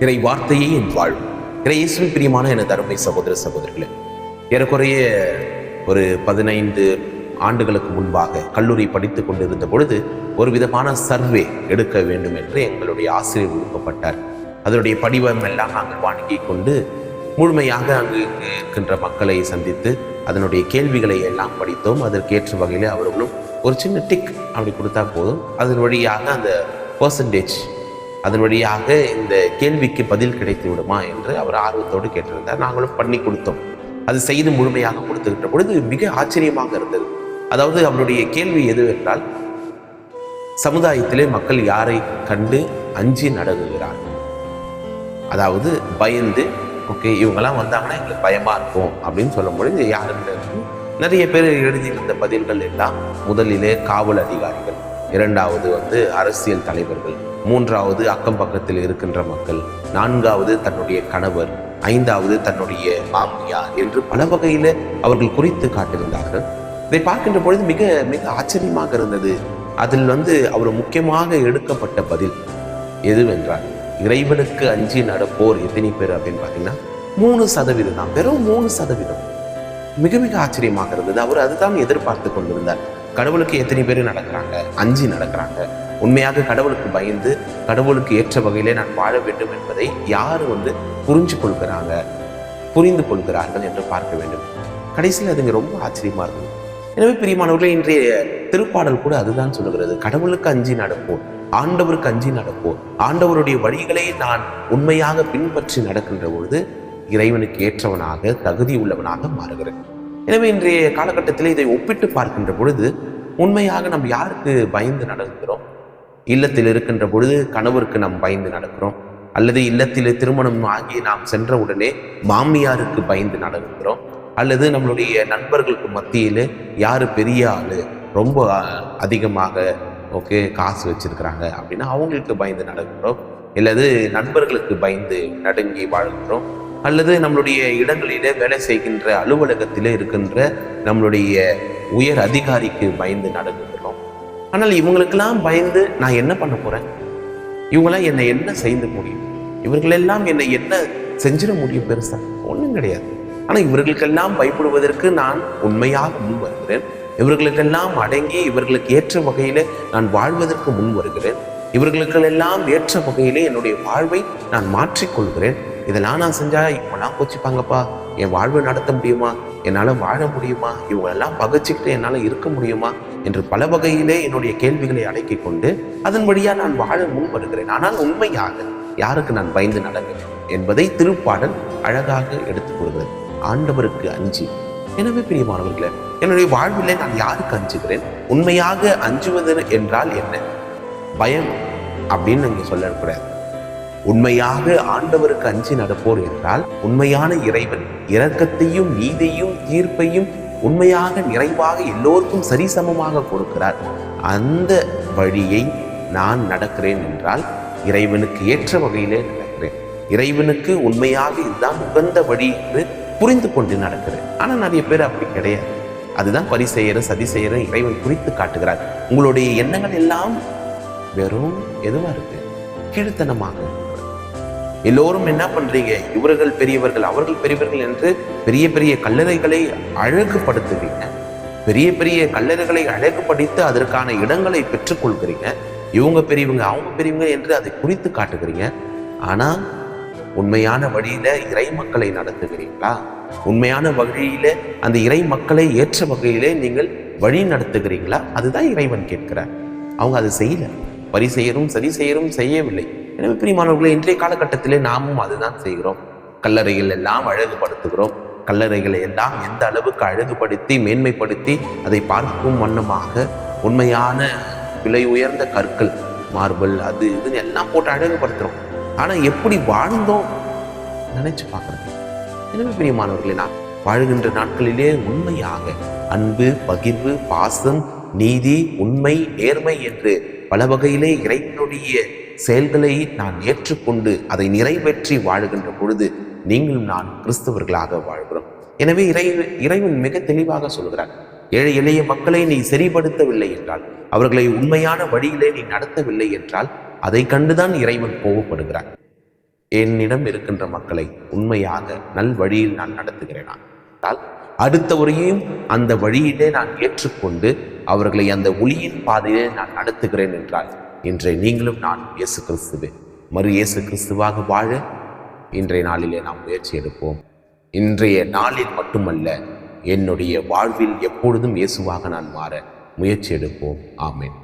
இறை வார்த்தையே என் வாழ்வு. இறை பிரியமான என தருமை சகோதர சகோதரிகளே ஏறக்குறைய ஒரு பதினைந்து ஆண்டுகளுக்கு முன்பாக கல்லூரி படித்துக் கொண்டிருந்த பொழுது ஒரு விதமான சர்வே எடுக்க வேண்டும் என்று எங்களுடைய ஆசிரியர் விருப்பப்பட்டார் அதனுடைய படிவம் எல்லாம் நாங்கள் வாங்கி கொண்டு முழுமையாக அங்கு இருக்கின்ற மக்களை சந்தித்து அதனுடைய கேள்விகளை எல்லாம் படித்தோம். அதற்கேற்ற வகையில் அவர்களும் ஒரு சின்ன டிக் அப்படி கொடுத்தா போதும். அதன் வழியாக அந்த பர்சன்டேஜ் அதன் வழியாக இந்த கேள்விக்கு பதில் கிடைத்து விடுமா என்று அவர் ஆர்வத்தோடு கேட்டிருந்தார். நாங்களும் பண்ணி கொடுத்தோம். அது செய்து முழுமையாக கொடுத்துக்கிட்ட பொழுது மிக ஆச்சரியமாக இருந்தது. அதாவது அவருடைய கேள்வி எது என்றால் சமுதாயத்திலே மக்கள் யாரை கண்டு அஞ்சி நடங்குகிறார்கள் அதாவது பயந்து ஓகே இவங்கெல்லாம் வந்தாங்கன்னா எங்களுக்கு பயமாக இருக்கும் அப்படின்னு சொல்லும் பொழுது யாருன்னு நிறைய பேர் எழுதியிருந்த பதில்கள் எல்லாம் முதலிலே காவல் அதிகாரிகள் இரண்டாவது வந்து அரசியல் தலைவர்கள் மூன்றாவது அக்கம் பக்கத்தில் இருக்கின்ற மக்கள் நான்காவது தன்னுடைய கணவர் ஐந்தாவது தன்னுடைய மாமியார் என்று பல வகையில அவர்கள் குறித்து காட்டியிருந்தார்கள். இதை பார்க்கின்ற பொழுது மிக மிக ஆச்சரியமாக இருந்தது. அதில் வந்து அவர் முக்கியமாக எடுக்கப்பட்ட பதில் எதுவென்றால் இறைவனுக்கு அஞ்சி நடப்போர் எத்தனை பேர் அப்படின்னு பார்த்தீங்கன்னா மூணு சதவீதம் தான். வெறும் மூணு சதவீதம். மிக மிக ஆச்சரியமாக இருந்தது. அவர் அதுதான் எதிர்பார்த்து கொண்டிருந்தார். கடவுளுக்கு எத்தனை பேர் நடக்கிறாங்க? அஞ்சு நடக்கிறாங்க. உண்மையாக கடவுளுக்கு பயந்து கடவுளுக்கு ஏற்ற வகையிலே நான் வாழ வேண்டும் என்பதை யார் வந்து புரிஞ்சு கொள்கிறாங்க புரிந்து கொள்கிறார்கள் என்று பார்க்க வேண்டும். கடைசியில் அதுங்க ரொம்ப ஆச்சரியமா இருந்தது. எனவே பிரியமானவர்களே இன்றைய திருப்பாடல் கூட அதுதான் சொல்லுகிறது. கடவுளுக்கு அஞ்சி நடப்போம் ஆண்டவருக்கு அஞ்சி நடப்போம். ஆண்டவருடைய வழிகளை நான் உண்மையாக பின்பற்றி நடக்கின்ற பொழுது இறைவனுக்கு ஏற்றவனாக தகுதி உள்ளவனாக மாறுகிறேன் எனவே இன்றைய காலகட்டத்தில் இதை ஒப்பிட்டு பார்க்கின்ற பொழுது உண்மையாக நாம் யாருக்கு பயந்து நடக்கிறோம்? இல்லத்தில் இருக்கின்ற பொழுது கணவருக்கு நாம் பயந்து நடக்கிறோம். அல்லது இல்லத்தில் திருமணம் ஆகி நாம் சென்ற உடனே மாமியாருக்கு பயந்து நடக்கிறோம். அல்லது நம்மளுடைய நண்பர்களுக்கு மத்தியில் யார் பெரிய ஆள் ரொம்ப அதிகமாக ஓகே காசு வச்சிருக்கிறாங்க அப்படின்னா அவங்களுக்கு பயந்து நடக்கிறோம். அல்லது நண்பர்களுக்கு பயந்து நடுங்கி வாழ்கிறோம். அல்லது நம்மளுடைய இடங்களிலே வேலை செய்கின்ற அலுவலகத்திலே இருக்கின்ற நம்மளுடைய உயர் அதிகாரிக்கு பயந்து நடந்துக்கிறோம் ஆனால் இவங்களுக்கெல்லாம் பயந்து நான் என்ன பண்ண போறேன்? இவங்களாம் என்னை என்ன செய்து முடியும்? இவர்களெல்லாம் என்னை என்ன செஞ்சிட முடியும் பெருசா? ஒன்றும் கிடையாது. ஆனால் இவர்களுக்கெல்லாம் பயப்படுவதற்கு நான் உண்மையாக முன் வருகிறேன். இவர்களுக்கெல்லாம் அடங்கி இவர்களுக்கு ஏற்ற வகையில் நான் வாழ்வதற்கு முன் வருகிறேன். இவர்களுக்கெல்லாம் ஏற்ற வகையிலே என்னுடைய வாழ்வை நான் மாற்றிக்கொள்கிறேன். இதெல்லாம் நான் செஞ்சால் இவங்களாம் கோச்சிப்பாங்கப்பா? என் வாழ்வை நடத்த முடியுமா? என்னால் வாழ முடியுமா? இவங்களெல்லாம் பகச்சிக்கிட்டு என்னால் இருக்க முடியுமா? என்று பல வகையிலே என்னுடைய கேள்விகளை அடக்கி கொண்டு அதன் வழியா நான் வாழ முன் வருகிறேன் ஆனால் உண்மையாக யாருக்கு நான் பயந்து நடக்கிறேன் என்பதை திருப்பாடல் அழகாக எடுத்துக் கொள்கிறது ஆண்டவருக்கு அஞ்சி. எனவே பிரியமானவர்களே என்னுடைய வாழ்விலே நான் யாருக்கு அஞ்சுகிறேன்? உண்மையாக அஞ்சுவது என்றால் என்ன? பயம் அப்படின்னு நீங்க சொல்லக்கூடாது உண்மையாக ஆண்டவருக்கு அஞ்சி நடப்போர் என்றால் உண்மையான இறைவன் இரக்கத்தையும் நீதியையும் தீர்ப்பையும் உண்மையாக நிறைவாக எல்லோருக்கும் சரிசமமாக கொடுக்கிறார். அந்த வழியை நான் நடக்கிறேன் என்றால் இறைவனுக்கு ஏற்ற வகையிலே நடக்கிறேன். இறைவனுக்கு உண்மையாக இதுதான் உகந்த வழி என்று புரிந்து கொண்டு நடக்கிறேன். ஆனால் நிறைய பேர் அப்படி கிடையாது. அதுதான் பரிசெயர சதி செய்யற இறைவன் குறித்து காட்டுகிறார். உங்களுடைய எண்ணங்கள் எல்லாம் வெறும் எதுவாக இருக்கு? கீழ்த்தனமாக. எல்லோரும் என்ன பண்றீங்க? இவர்கள் பெரியவர்கள் அவர்கள் பெரியவர்கள் என்று பெரிய பெரிய கல்லறைகளை அழகுபடுத்துவீங்க. பெரிய பெரிய கல்லறைகளை அழகுபடித்து அதற்கான இடங்களை பெற்றுக்கொள்கிறீங்க. இவங்க பெரியவங்க அவங்க பெரியவங்க என்று அதை குறித்து காட்டுகிறீங்க. ஆனா உண்மையான வழியில இறை மக்களை நடத்துகிறீங்களா? உண்மையான வழியில அந்த இறை மக்களை ஏற்ற வகையிலே நீங்கள் வழி நடத்துகிறீங்களா? அதுதான் இறைவன் கேட்கிறார். அவங்க அதை செய்யல. வரி செய்யறும் சரி செய்யறும் செய்யவில்லை. எனவே பிரியமானவர்களே இன்றைய காலகட்டத்திலே நாமும் அதுதான் செய்கிறோம். கல்லறைகள் எல்லாம் அழகுபடுத்துகிறோம். கல்லறைகளை எல்லாம் எந்த அளவுக்கு அழகுபடுத்தி மேன்மைப்படுத்தி அதை பார்க்கும் வண்ணமாக உண்மையான விலை உயர்ந்த கற்கள் மார்பிள் அது இதுன்னு எல்லாம் போட்டு அழகுபடுத்துகிறோம். ஆனா எப்படி வாழ்ந்தோம்? நினைச்சு பார்க்குறது எனவே பிரியமானவர்களே நான் வாழ்கின்ற நாட்களிலே உண்மையாக அன்பு பகிர்வு பாசம் நீதி உண்மை நேர்மை என்று பல வகையிலே இறைவனுடைய செயல்களை நான் ஏற்றுக்கொண்டு அதை நிறைவேற்றி வாழுகின்ற பொழுது நீங்களும் நான் கிறிஸ்தவர்களாக வாழ்கிறோம். எனவே இறை இறைவன் மிக தெளிவாக சொல்கிறார் ஏழை எளிய மக்களை நீ சரிபடுத்தவில்லை என்றால் அவர்களை உண்மையான வழியிலே நீ நடத்தவில்லை என்றால் அதை கண்டுதான் இறைவன் கோபப்படுகிறார். என்னிடம் இருக்கின்ற மக்களை உண்மையாக நல் வழியில் நான் நடத்துகிறேனா? என்றால் அடுத்தவரையும் அந்த வழியிலே நான் ஏற்றுக்கொண்டு அவர்களை அந்த ஒளியின் பாதையிலே நான் நடத்துகிறேன் என்றால் இன்றைய நீங்களும் நான் இயேசு கிறிஸ்துவே. மறு இயேசு கிறிஸ்துவாக வாழ இன்றைய நாளிலே நாம் முயற்சி எடுப்போம். இன்றைய நாளில் மட்டுமல்ல என்னுடைய வாழ்வில் எப்பொழுதும் இயேசுவாக நான் மாற முயற்சி எடுப்போம். ஆமேன்.